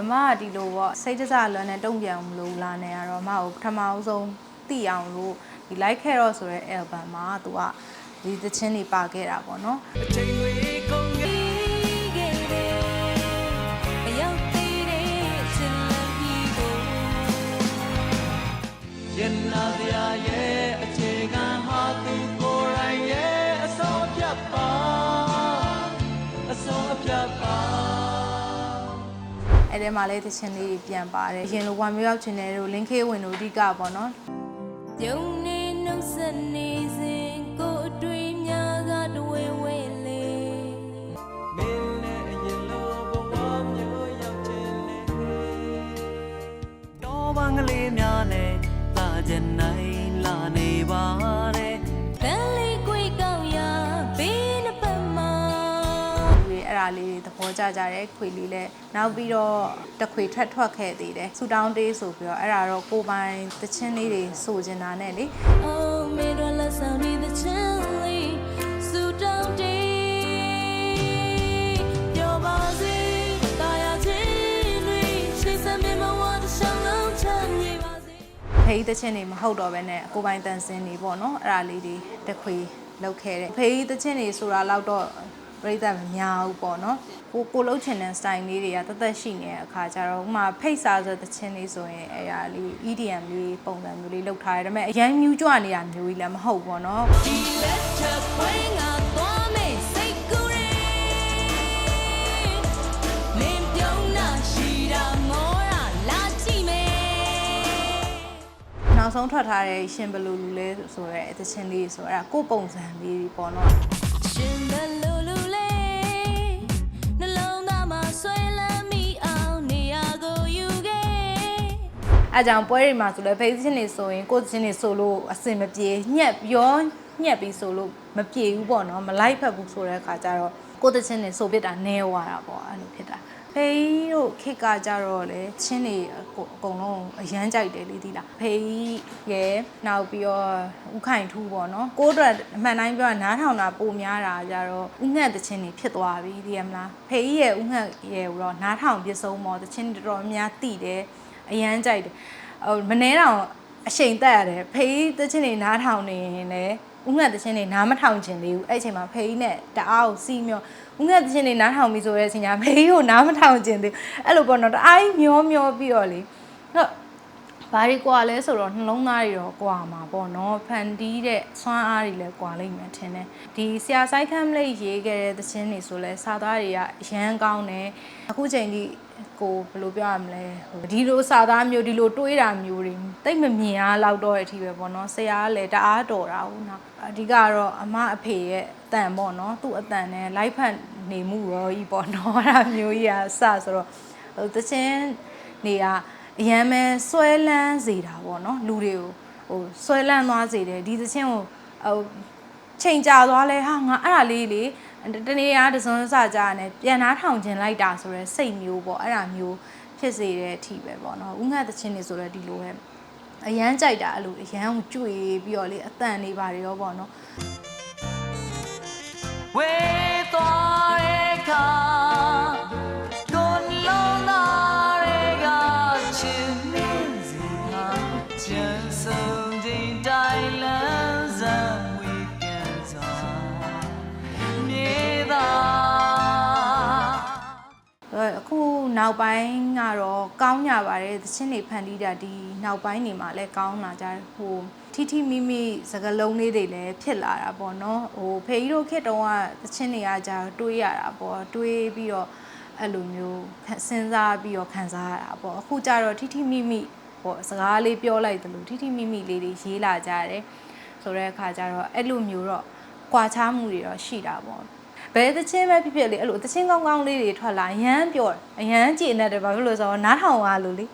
အမကဒီလိုပေါ့စိတ်တစလွမ်းနဲ့တုံ့ပြန်မလို့လာနေရတော့အမကိုပထမအဆုံးသိအောင်လို့ဒီ like ခဲ့တော့ဆိုတဲ့ album မှာသူကဒီသချင်းတွေပါခဲ့တာပေါ့နော်အချိန်တွေ အဲ့ဒီမှာလည်းသချင်းလေးတွေပြန်ပါတယ်အရင်လိုဝမ်မျိုးရောက်ချင်တယ်တို့ link ဝင်တို့အဓိကပေါ့နော်ပြုံနေနှုတ်ဆက်နေစဉ်ကိုအတွေ့များကတဝဲဝဲလေမင်းနဲ့အရင်လိုဘဝမျိုးရောက်ချင်လေတော်ပါငလေးများနဲ့လာကြနိုင်လာ လေးတွေသဘောကျကြတယ်ခွေလေးလည်းနောက်ပြီးတော့တခွေထွက်ထွက်ခဲ့သေးတယ်ဆူတောင်းတေးဆိုပြီးတော့အဲ့ဒါတော့ကိုယ်ပိုင်သချင်းလေးတွေဆိုချင်တာနဲ့လေ Oh me do la sound in the chili so down day ပြောပါစေတာယာချင်းတွေရှိစမ်းမြမဝတ်ရှောင်းလုံးချမ်းမြေပါစေဖေးသချင်းတွေမဟုတ်တော့ဘဲနဲ့ကိုယ်ပိုင်တန်စင်းတွေပေါ့နော်အဲ့ဒါလေးတွေတခွေလောက်ခဲ့တယ်ဖေးသချင်းတွေဆိုတာတော့တော့ ပြိဿမများဘူးပေါ့နော်ကိုကိုလှုပ်ချင်တဲ့ style လေးတွေကတသက်ရှိနေတဲ့အခါကျတော့ဥပမာဖိတ်စားဆိုတဲ့သချင်းလေးဆိုရင်အဲ့ဒါလေး EDM လေးပုံစံမျိုးလေးလောက်ထားရတယ်ဒါပေမဲ့အရင်မြူးကြွနေတာမျိုးကြီးလည်းမဟုတ်ပေါ့နော်ဒီလက်ထပ်ပွဲငါသွားမယ်စိတ်ကူးရဲမင်းပြုံးနာရှိတာမောတာလာကြည့်မယ်နောက်ဆုံးထွက်ထားတဲ့ရှင်ဘလူလူလေးဆိုရဲသချင်းလေးဆိုအဲ့ဒါကိုယ့်ပုံစံလေးပေါ့နော်ရှင်ဘလူလူလေး အဲကြောင့်ပွဲတွေမှာဆိုလဲဖေးသချင်းတွေဆိုရင်ကိုယ့်သချင်းတွေဆိုလို့အစင်မပြေညက်ပြောညက်ပြီးဆိုလို့မပြေဘူးပေါ့နော်မလိုက်ဖက်ဘူးဆိုတဲ့အခါကျတော့ကိုယ့်သချင်းတွေဆိုပြစ်တာနဲသွားတာပေါ့အဲ့လိုဖြစ်တာဖေးတို့ခစ်ကကြတော့လေချင်းတွေအကုန်အကုန်လုံးအရန်ကြိုက်တယ်လေဒီလားဖေးရဲ့နောက်ပြီးတော့ဥခိုင်ထူးပေါ့နော်ကိုယ့်အတွက်အမှန်တိုင်းပြောရင်နားထောင်တာပိုများတာကြတော့ဥငှက်သချင်းတွေဖြစ်သွားပြီဒီရမလားဖေးရဲ့ဥငှက်ရဲ့ကိုတော့နားထောင်ပြဆုံးမော်သချင်းတွေတော်တော်များတိတယ် အရန်ကြိုက်တယ်ဟိုမနှဲတောင်အချိန်တက်ရတယ်ဖေးသချင်းတွေနားထောင်နေရင်လည်းဥငှက်သချင်းတွေနားမထောင်ချင်သေးဘူးအဲ့အချိန်မှာဖေးနဲ့တအားကိုစီးမျောဥငှက်သချင်းတွေနားထောင်ပြီဆိုတဲ့အချိန်ညာဖေးကိုနားမထောင်ချင်သေးဘူးအဲ့လိုပေါ့နော်တအားကြီးမျောမျောပြီးတော့လေဟုတ် ဘာတွေကွာလဲဆိုတော့နှလုံးသားတွေတော့ကွာမှာပေါ့နော်ဖန်တီးတဲ့စွမ်းအားတွေလည်းကွာလိမ့်မယ်ထင်တယ်ဒီဆရာဆိုင်ခမ်းမလေးရေးခဲ့တဲ့သချင်းတွေဆိုလဲစာသားတွေကအရန်ကောင်းတယ်အခုချိန်ကြီးကိုဘယ်လိုပြောရမလဲဟိုဒီလိုစာသားမျိုးဒီလိုတွေးတာမျိုးတွေတိတ်မမြင်အားလောက်တော့တဲ့အထိပဲပေါ့နော်ဆရာကလည်းတအားတော်တာဟုတ်နော်အဓိကတော့အမအဖေရဲ့အတန်ပေါ့နော်သူ့အတန်နဲ့လိုက်ဖက်နေမှုရောကြီးပေါ့နော်အဲ့ဒါမျိုးကြီးอ่ะစဆိုတော့ဟိုသချင်းနေက အရန်ပဲဆွဲလန်းစေတာပေါ့နော်လူတွေကိုဟိုဆွဲလန်းသွားစေတယ်ဒီသချင်းကိုဟိုချိန်ကြာသွားလဲဟာငါအဲ့ဒါလေးလေတနေ့အားတစ်စုံစကြရတယ်ပြန်နှားထောင်ခြင်းလိုက်တာဆိုရဲစိတ်မျိုးပေါ့အဲ့ဒါမျိုးဖြစ်စေတဲ့အထိပဲပေါ့နော်ဥငှက်သချင်းတွေဆိုရဲဒီလိုပဲအရန်ကြိုက်တာအဲ့လိုအရန်ကိုကြွေပြီးတော့လေအတန်နေပါတွေရောပေါ့နော်ဝေးသွားတဲ့အခါ နောက်ပိုင်းကတော့ကောင်းကြပါတယ်သချင်းတွေဖန်တီးတာဒီနောက်ပိုင်းနေမှာလည်းကောင်းလာကြတယ်ဟိုထိထိမိမိစကလုံးလေးတွေလည်းဖြစ်လာတာပေါ့နော်ဟိုဖေကြီးတို့ခေတ်တုန်းကသချင်းတွေကကြာတွေးရတာပေါ့တွေးပြီးတော့အဲ့လိုမျိုးခက်စဉ်းစားပြီးတော့ခံစားရတာပေါ့အခုကျတော့ထိထိမိမိဟိုစကားလေးပြောလိုက်တယ်လို့ထိထိမိမိလေးတွေရေးလာကြတယ်ဆိုတဲ့အခါကျတော့အဲ့လိုမျိုးတော့ကွာခြားမှုတွေတော့ရှိတာပေါ့ ဘယ်သချင်းပဲဖြစ်ဖြစ်လေအဲ့လိုသချင်းကောင်းကောင်းလေးတွေထွက်လာရမ်းပြောတယ်အရမ်းကြည်နေတယ်ဘာဖြစ်လို့လဲဆိုတော့နားထောင်ရလို့လေ